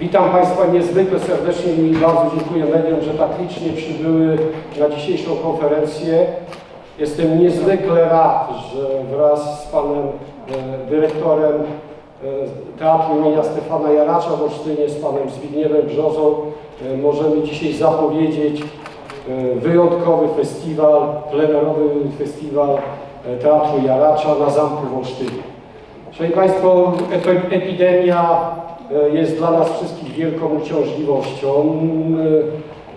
Witam Państwa niezwykle serdecznie i bardzo dziękuję mediom, że tak licznie przybyły na dzisiejszą konferencję. Jestem niezwykle rad, że wraz z Panem e, Dyrektorem e, Teatru imienia Stefana Jaracza w Olsztynie, z Panem Zbigniewem Brzozą e, możemy dzisiaj zapowiedzieć wyjątkowy festiwal, plenerowy festiwal Teatru Jaracza na Zamku w Olsztynie. Szanowni Państwo, epi- epidemia jest dla nas wszystkich wielką uciążliwością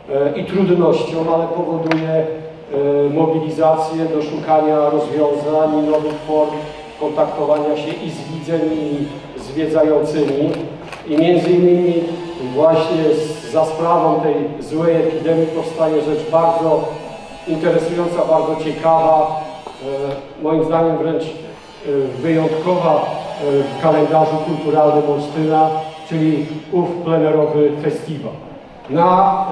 e, e, i trudnością, ale powoduje e, mobilizację do szukania rozwiązań i nowych form kontaktowania się i z widzem, i zwiedzającymi. I między innymi właśnie za sprawą tej złej epidemii powstaje rzecz bardzo interesująca, bardzo ciekawa, e, moim zdaniem wręcz e, wyjątkowa e, w kalendarzu kulturalnym Olsztyna, czyli ów plenerowy festiwal. Na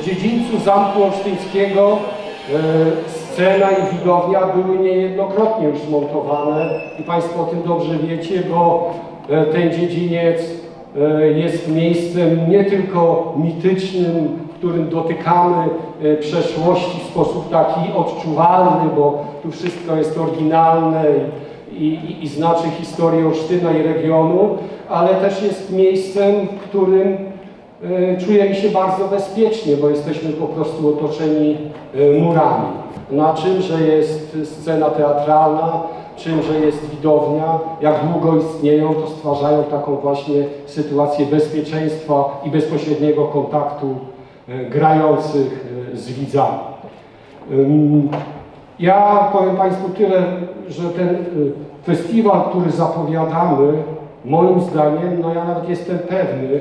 e, dziedzińcu Zamku Olsztyńskiego e, scena i widownia były niejednokrotnie już zmontowane i Państwo o tym dobrze wiecie, bo e, ten dziedziniec jest miejscem nie tylko mitycznym, w którym dotykamy przeszłości w sposób taki odczuwalny, bo tu wszystko jest oryginalne i, i, i znaczy historię Olsztyna i regionu, ale też jest miejscem, którym e, czujemy się bardzo bezpiecznie, bo jesteśmy po prostu otoczeni e, murami. Na czymże jest scena teatralna, czymże jest widownia, jak długo istnieją, to stwarzają taką właśnie sytuację bezpieczeństwa i bezpośredniego kontaktu e, grających z widzami. Ja powiem Państwu tyle, że ten y, festiwal, który zapowiadamy, moim zdaniem, no ja nawet jestem pewny,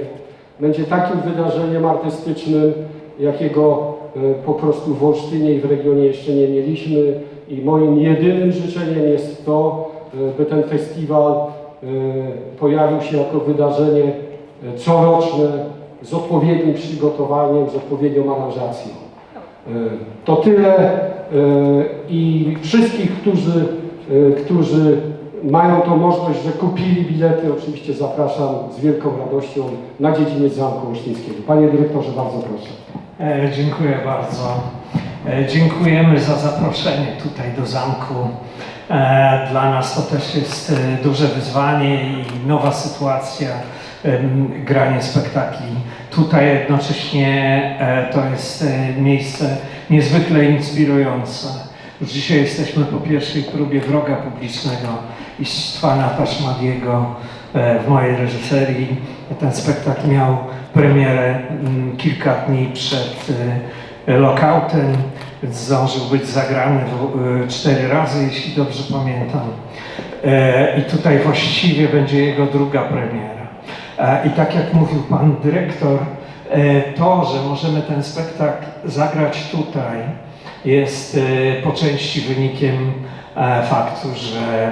będzie takim wydarzeniem artystycznym, jakiego y, po prostu w Olsztynie i w regionie jeszcze nie mieliśmy. I moim jedynym życzeniem jest to, y, by ten festiwal pojawił się jako wydarzenie coroczne z odpowiednim przygotowaniem, z odpowiednią aranżacją. To tyle i wszystkich, którzy, e, którzy mają tą możliwość, że kupili bilety, oczywiście zapraszam z wielką radością na dziedziniec Zamku Olsztyńskiego. Panie dyrektorze, bardzo proszę. E, Dziękuję bardzo. E, Dziękujemy za zaproszenie tutaj do zamku. E, Dla nas to też jest e, duże wyzwanie i nowa sytuacja, em, granie spektakli. Tutaj jednocześnie e, to jest e, miejsce niezwykle inspirujące. Już dzisiaj jesteśmy po pierwszej próbie wroga publicznego i Stwana Taszmadiego e, w mojej reżyserii. Ten spektakl miał premierę mm, kilka dni przed e, lokautem, więc zdążył być zagrany e, cztery razy, jeśli dobrze pamiętam. I tutaj właściwie będzie jego druga premiera. I tak jak mówił pan dyrektor, to, że możemy ten spektakl zagrać tutaj, jest e, po części wynikiem e, faktu, że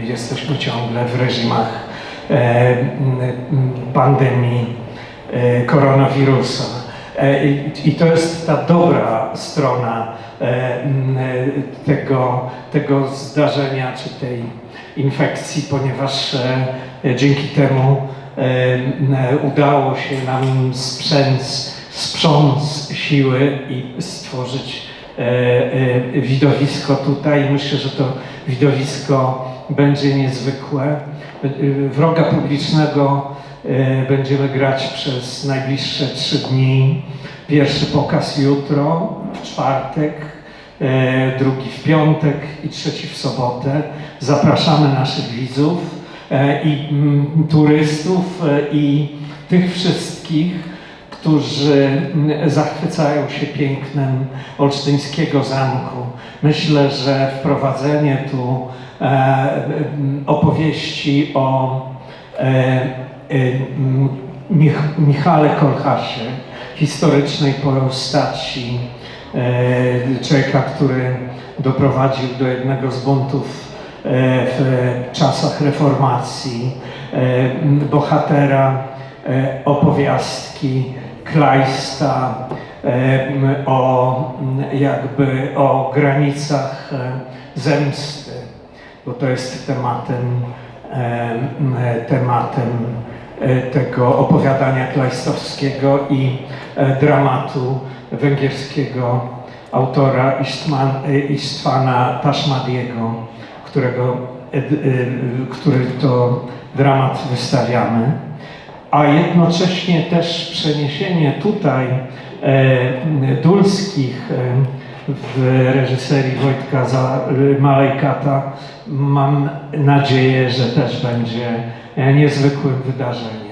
e, jesteśmy ciągle w reżimach e, pandemii e, koronawirusa. E, I, to jest ta dobra strona e, e, tego, tego zdarzenia czy tej infekcji, ponieważ e, dzięki temu e, udało się nam sprzęc, sprząc siły i stworzyć e, e, widowisko tutaj. Myślę, że to widowisko będzie niezwykłe. E, Wroga publicznego e, będziemy grać przez najbliższe trzy dni. Pierwszy pokaz jutro, w czwartek, e, drugi w piątek i trzeci w sobotę. Zapraszamy naszych widzów e, i mm, turystów e, i tych wszystkich, którzy mm, zachwycają się pięknem olsztyńskiego zamku. Myślę, że wprowadzenie tu e, m, opowieści o e, e, Michale Kolchasie, historycznej postaci, e, człowieka, który doprowadził do jednego z buntów e, w czasach reformacji, e, bohatera e, opowiastki Kleista e, o jakby o granicach e, zemsty, bo to jest tematem, e, tematem e, tego opowiadania klajstowskiego i e, dramatu węgierskiego autora Istman, e, Istwana Taszmadiego, którego, e, e, który to dramat wystawiamy a jednocześnie też przeniesienie tutaj e, Dulskich w reżyserii Wojtka Malejkata mam nadzieję, że też będzie niezwykłym wydarzeniem.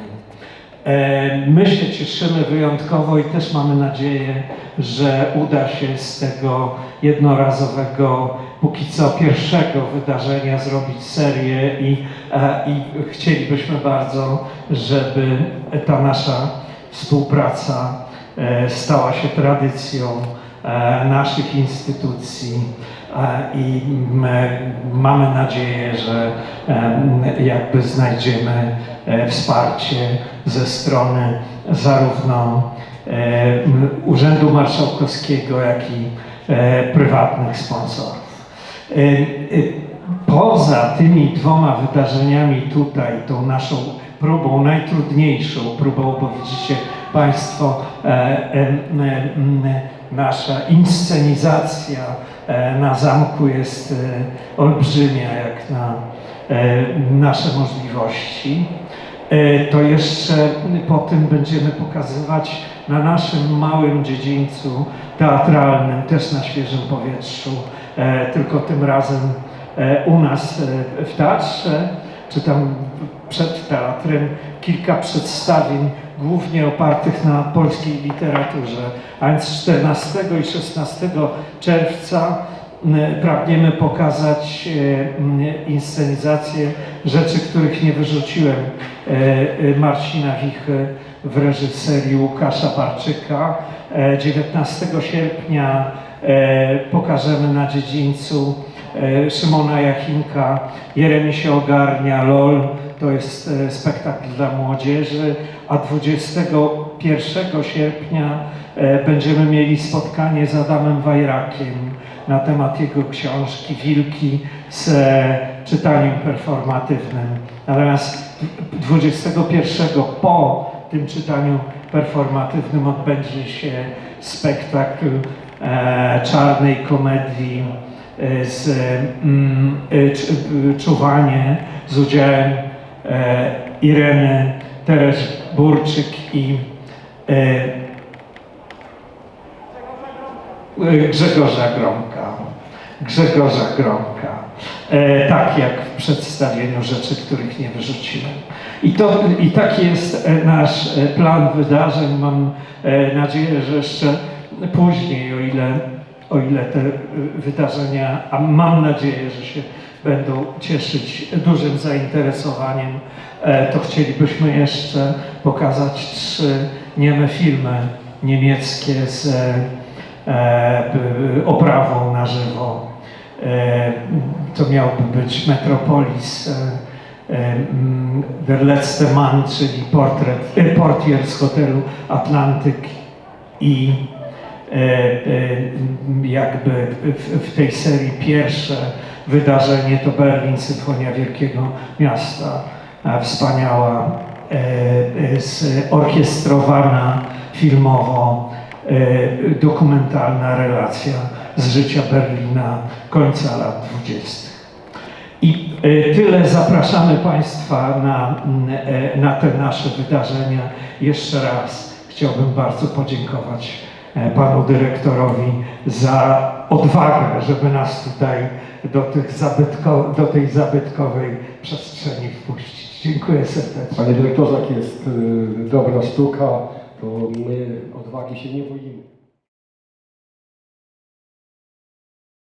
E, My się cieszymy wyjątkowo i też mamy nadzieję, że uda się z tego jednorazowego, póki co pierwszego wydarzenia zrobić serię i, e, i chcielibyśmy bardzo, żeby ta nasza współpraca e, stała się tradycją naszych instytucji e, i my mamy nadzieję, że em, jakby znajdziemy e, wsparcie ze strony zarówno e, Urzędu Marszałkowskiego, jak i e, prywatnych sponsorów. E, e, Poza tymi dwoma wydarzeniami tutaj, tą naszą próbą, najtrudniejszą próbą, bo widzicie Państwo, e, e, m, nasza inscenizacja e, na zamku jest e, olbrzymia jak na e, nasze możliwości. To jeszcze po tym będziemy pokazywać na naszym małym dziedzińcu teatralnym, też na świeżym powietrzu, tylko tym razem u nas w teatrze, czy tam przed teatrem, kilka przedstawień, głównie opartych na polskiej literaturze. A więc 14 i 16 czerwca pragniemy pokazać e, inscenizację rzeczy, których nie wyrzuciłem e, e, Marcina Wichy w reżyserii Łukasza Barczyka. E, 19 sierpnia pokażemy na dziedzińcu Szymona Jachinka Jeremi się ogarnia, LOL, to jest e, spektakl dla młodzieży, a 21 sierpnia e, będziemy mieli spotkanie z Adamem Wajrakiem na temat jego książki Wilki z e, czytaniem performatywnym. Natomiast 21 po tym czytaniu performatywnym odbędzie się spektakl czarnej komedii z mm, cz- Czuwanie z udziałem e, Ireny Tereś-Burczyk i e, Grzegorza Gromka. Grzegorza Gromka. E, tak jak w przedstawieniu rzeczy, których nie wyrzuciłem. I, to, I taki jest e, nasz e, plan wydarzeń. Mam e, nadzieję, że jeszcze później, o ile, o ile te wydarzenia, a mam nadzieję, że się będą cieszyć dużym zainteresowaniem, e, to chcielibyśmy jeszcze pokazać trzy nieme filmy niemieckie z e, e, oprawą na żywo. To miałby być Metropolis, Der letzte Mann, czyli portret, portier z hotelu Atlantyk i jakby w tej serii pierwsze wydarzenie to Berlin, Symfonia Wielkiego Miasta. E, Wspaniała, e, e, zorkiestrowana filmowo e, dokumentalna relacja z życia Berlina końca lat 20. I e, tyle zapraszamy Państwa na, e, na te nasze wydarzenia. Jeszcze raz chciałbym bardzo podziękować e, Panu Dyrektorowi za odwagę, żeby nas tutaj do, tych zabytko, do tej zabytkowej przestrzeni wpuścić. Dziękuję serdecznie. Panie dyrektorze, jak jest y, dobra sztuka, to my odwagi się nie boimy.